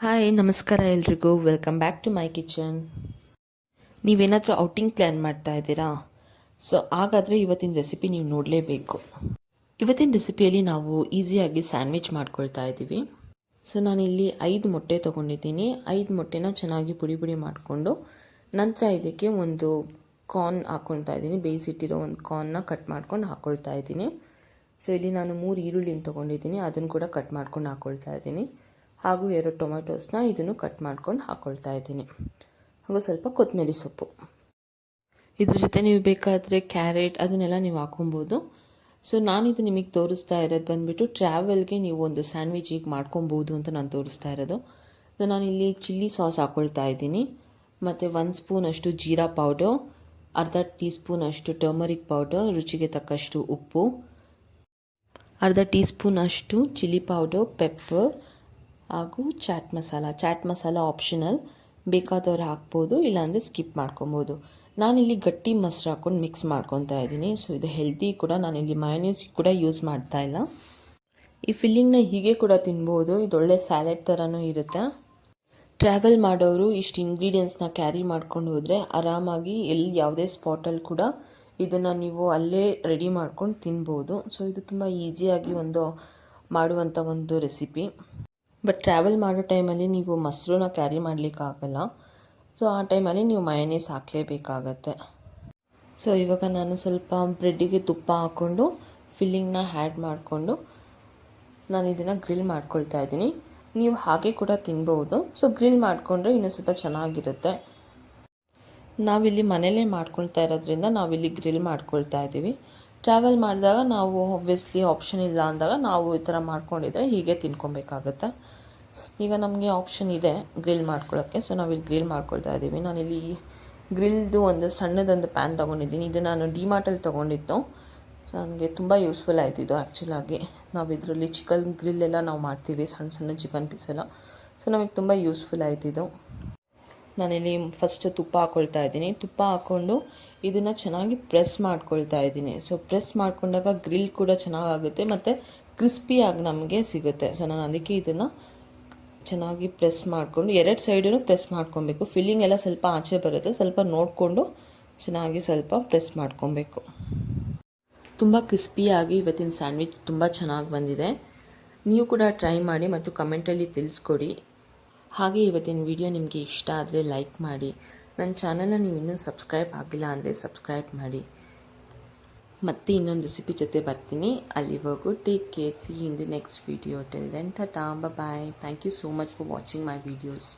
Hi ನಮಸ್ಕಾರ ಎಲ್ರಿಗೂ. Welcome back to my kitchen ನೀವೇನಾದರೂ ಔಟಿಂಗ್ ಪ್ಲ್ಯಾನ್ ಮಾಡ್ತಾ ಇದ್ದೀರಾ? ಸೊ ಹಾಗಾದರೆ ಇವತ್ತಿನ ರೆಸಿಪಿ ನೀವು ನೋಡಲೇಬೇಕು. ಇವತ್ತಿನ ರೆಸಿಪಿಯಲ್ಲಿ ನಾವು ಈಸಿಯಾಗಿ ಸ್ಯಾಂಡ್ವಿಚ್ ಮಾಡ್ಕೊಳ್ತಾ ಇದ್ದೀವಿ. ಸೊ ನಾನಿಲ್ಲಿ ಐದು ಮೊಟ್ಟೆ ತೊಗೊಂಡಿದ್ದೀನಿ. ಐದು ಮೊಟ್ಟೆನ ಚೆನ್ನಾಗಿ ಪುಡಿ ಪುಡಿ ಮಾಡಿಕೊಂಡು ನಂತರ ಇದಕ್ಕೆ ಒಂದು ಕಾರ್ನ್ ಹಾಕ್ಕೊಳ್ತಾ ಇದ್ದೀನಿ. ಬೇಯಿಸಿಟ್ಟಿರೋ ಒಂದು ಕಾರ್ನ್ನ ಕಟ್ ಮಾಡ್ಕೊಂಡು ಹಾಕ್ಕೊಳ್ತಾ ಇದ್ದೀನಿ. ಸೊ ಇಲ್ಲಿ ನಾನು ಮೂರು ಈರುಳ್ಳಿನ ತೊಗೊಂಡಿದ್ದೀನಿ. ಅದನ್ನು ಕೂಡ ಕಟ್ ಮಾಡ್ಕೊಂಡು ಹಾಕ್ಕೊಳ್ತಾ ಇದ್ದೀನಿ. ಹಾಗೂ ಎರಡು ಟೊಮೆಟೊಸ್ನ ಇದನ್ನು ಕಟ್ ಮಾಡ್ಕೊಂಡು ಹಾಕ್ಕೊಳ್ತಾ ಇದ್ದೀನಿ. ಹಾಗೂ ಸ್ವಲ್ಪ ಕೊತ್ತಂಬರಿ ಸೊಪ್ಪು. ಇದ್ರ ಜೊತೆ ನೀವು ಬೇಕಾದರೆ ಕ್ಯಾರೆಟ್ ಅದನ್ನೆಲ್ಲ ನೀವು ಹಾಕೊಬೋದು. ಸೊ, ನಾನಿದು ನಿಮಗೆ ತೋರಿಸ್ತಾ ಇರೋದು ಬಂದುಬಿಟ್ಟು ಟ್ರಾವೆಲ್ಗೆ ನೀವು ಒಂದು ಸ್ಯಾಂಡ್ವಿಚ್ ಈಗ ಮಾಡ್ಕೊಬೋದು ಅಂತ ನಾನು ತೋರಿಸ್ತಾ ಇರೋದು. ನಾನಿಲ್ಲಿ ಚಿಲ್ಲಿ ಸಾಸ್ ಹಾಕ್ಕೊಳ್ತಾ ಇದ್ದೀನಿ. ಮತ್ತು ಒಂದು ಸ್ಪೂನ್ ಅಷ್ಟು ಜೀರಾ ಪೌಡರ್, ಅರ್ಧ ಟೀ ಸ್ಪೂನ್ ಅಷ್ಟು ಟರ್ಮರಿಕ್ ಪೌಡರ್, ರುಚಿಗೆ ತಕ್ಕಷ್ಟು ಉಪ್ಪು, ಅರ್ಧ ಟೀ ಸ್ಪೂನ್ ಅಷ್ಟು ಚಿಲ್ಲಿ ಪೌಡರ್, ಪೆಪ್ಪರ್ ಹಾಗೂ ಚಾಟ್ ಮಸಾಲ. ಚಾಟ್ ಮಸಾಲ ಆಪ್ಷನಲ್ ಬೇಕಾದವ್ರು ಹಾಕ್ಬೋದು, ಇಲ್ಲಾಂದರೆ ಸ್ಕಿಪ್ ಮಾಡ್ಕೊಬೋದು. ನಾನಿಲ್ಲಿ ಗಟ್ಟಿ ಮೊಸರು ಹಾಕ್ಕೊಂಡು ಮಿಕ್ಸ್ ಮಾಡ್ಕೊತಾ ಇದ್ದೀನಿ. ಸೊ ಇದು ಹೆಲ್ತಿ ಕೂಡ ನಾನಿಲ್ಲಿ ಮಯೋನೀಸ್ ಕೂಡ ಯೂಸ್ ಮಾಡ್ತಾ ಇಲ್ಲ. ಈ ಫಿಲ್ಲಿಂಗ್ನ ಹೀಗೆ ಕೂಡ ತಿನ್ಬೋದು. ಇದು ಒಳ್ಳೆ ಸ್ಯಾಲೆಡ್ ಥರನೂ ಇರುತ್ತೆ. ಟ್ರಾವೆಲ್ ಮಾಡೋರು ಇಷ್ಟು ಇಂಗ್ರೀಡಿಯೆಂಟ್ಸ್ನ ಕ್ಯಾರಿ ಮಾಡ್ಕೊಂಡು ಹೋದರೆ ಆರಾಮಾಗಿ ಎಲ್ಲಿ ಯಾವುದೇ ಸ್ಪಾಟಲ್ಲಿ ಕೂಡ ಇದನ್ನು ನೀವು ಅಲ್ಲೇ ರೆಡಿ ಮಾಡ್ಕೊಂಡು ತಿನ್ಬೋದು. ಸೊ ಇದು ತುಂಬ ಈಸಿಯಾಗಿ ಒಂದು ಮಾಡುವಂಥ ಒಂದು ರೆಸಿಪಿ ಬಟ್ ಟ್ರಾವೆಲ್ ಮಾಡೋ ಟೈಮಲ್ಲಿ ನೀವು ಮೊಸರನ್ನ ಕ್ಯಾರಿ ಮಾಡಲಿಕ್ಕಾಗಲ್ಲ ಸೊ ಆ ಟೈಮಲ್ಲಿ ನೀವು ಮಯನೀಸ್ ಹಾಕಲೇಬೇಕಾಗತ್ತೆ. ಸೊ ಇವಾಗ ನಾನು ಸ್ವಲ್ಪ ಬ್ರೆಡ್ಡಿಗೆ ತುಪ್ಪ ಹಾಕ್ಕೊಂಡು ಫಿಲ್ಲಿಂಗ್ನ ಹ್ಯಾಡ್ ಮಾಡಿಕೊಂಡು, ನಾನು ಇದನ್ನು ಗ್ರಿಲ್ ಮಾಡ್ಕೊಳ್ತಾ ಇದ್ದೀನಿ. ನೀವು ಹಾಗೆ ಕೂಡ ತಿನ್ಬೋದು. ಸೊ ಗ್ರಿಲ್ ಮಾಡಿಕೊಂಡ್ರೆ ಇನ್ನೂ ಸ್ವಲ್ಪ ಚೆನ್ನಾಗಿರುತ್ತೆ. ನಾವಿಲ್ಲಿ ಮನೇಲೇ ಮಾಡ್ಕೊಳ್ತಾ ಇರೋದ್ರಿಂದ ನಾವಿಲ್ಲಿ ಗ್ರಿಲ್ ಮಾಡ್ಕೊಳ್ತಾ ಇದ್ದೀವಿ. ಟ್ರಾವೆಲ್ ಮಾಡಿದಾಗ ನಾವು ಒಬ್ವಿಯಸ್ಲಿ ಆಪ್ಷನ್ ಇಲ್ಲ ಅಂದಾಗ ನಾವು ಈ ಥರ ಮಾಡ್ಕೊಂಡಿದ್ರೆ ಹೀಗೆ ತಿನ್ಕೊಬೇಕಾಗತ್ತೆ. ಈಗ ನಮಗೆ ಆಪ್ಷನ್ ಇದೆ ಗ್ರಿಲ್ ಮಾಡ್ಕೊಳ್ಳೋಕ್ಕೆ ಸೊ ನಾವಿಲ್ಲಿ ಗ್ರಿಲ್ ಮಾಡ್ಕೊಳ್ತಾ ಇದ್ದೀವಿ. ನಾನಿಲ್ಲಿ ಗ್ರಿಲ್ದು ಒಂದು ಸಣ್ಣದೊಂದು ಪ್ಯಾನ್ ತೊಗೊಂಡಿದ್ದೀನಿ. ಇದು ನಾನು ಡಿಮಾರ್ಟಲ್ಲಿ ತೊಗೊಂಡಿದ್ದು. ಸೊ ನನಗೆ ತುಂಬ ಯೂಸ್ಫುಲ್ ಆಯ್ತು ಇದು ಆ್ಯಕ್ಚುಲಾಗಿ ನಾವು ಇದರಲ್ಲಿ ಚಿಕನ್ ಗ್ರಿಲ್ ಎಲ್ಲ ನಾವು ಮಾಡ್ತೀವಿ. ಸಣ್ಣ ಸಣ್ಣ ಚಿಕನ್ ಪೀಸ್ ಎಲ್ಲ. ಸೊ ನಮಗೆ ತುಂಬ ಯೂಸ್ಫುಲ್ ಆಯ್ತು ಇದು. ನಾನಿಲ್ಲಿ ಫಸ್ಟ್ ತುಪ್ಪ ಹಾಕ್ಕೊಳ್ತಾ ಇದ್ದೀನಿ. ತುಪ್ಪ ಹಾಕ್ಕೊಂಡು ಇದನ್ನು ಚೆನ್ನಾಗಿ ಪ್ರೆಸ್ ಮಾಡ್ಕೊಳ್ತಾ ಇದ್ದೀನಿ. ಸೊ ಪ್ರೆಸ್ ಮಾಡಿಕೊಂಡಾಗ ಗ್ರಿಲ್ ಕೂಡ ಚೆನ್ನಾಗಾಗುತ್ತೆ ಮತ್ತು ಕ್ರಿಸ್ಪಿಯಾಗಿ ನಮಗೆ ಸಿಗುತ್ತೆ. ಸೊ ನಾನು ಅದಕ್ಕೆ ಇದನ್ನು ಚೆನ್ನಾಗಿ ಪ್ರೆಸ್ ಮಾಡಿಕೊಂಡು ಎರಡು ಸೈಡೂ ಪ್ರೆಸ್ ಮಾಡ್ಕೊಬೇಕು ಫಿಲ್ಲಿಂಗ್ ಎಲ್ಲ ಸ್ವಲ್ಪ ಆಚೆ ಬರುತ್ತೆ. ಸ್ವಲ್ಪ ನೋಡಿಕೊಂಡು ಚೆನ್ನಾಗಿ ಸ್ವಲ್ಪ ಪ್ರೆಸ್ ಮಾಡ್ಕೊಬೇಕು ತುಂಬ ಕ್ರಿಸ್ಪಿಯಾಗಿ ಇವತ್ತಿನ ಸ್ಯಾಂಡ್ವಿಚ್ ತುಂಬ ಚೆನ್ನಾಗಿ ಬಂದಿದೆ. ನೀವು ಕೂಡ ಟ್ರೈ ಮಾಡಿ ಮತ್ತು ಕಮೆಂಟಲ್ಲಿ ತಿಳಿಸ್ಕೊಡಿ. ಹಾಗೆ ಇವತ್ತಿನ ವಿಡಿಯೋ ನಿಮಗೆ ಇಷ್ಟ ಆದರೆ ಲೈಕ್ ಮಾಡಿ. ನನ್ನ ಚಾನಲ್ನ ನೀವು ಇನ್ನೂ ಸಬ್ಸ್ಕ್ರೈಬ್ ಆಗಿಲ್ಲ ಅಂದರೆ ಸಬ್ಸ್ಕ್ರೈಬ್ ಮಾಡಿ. ಮತ್ತೆ ಇನ್ನೊಂದು ರೆಸಿಪಿ ಜೊತೆ ಬರ್ತೀನಿ. ಅಲ್ಲಿವರೆಗೂ take care see in the next video till then tata bye thank you so much for watching my videos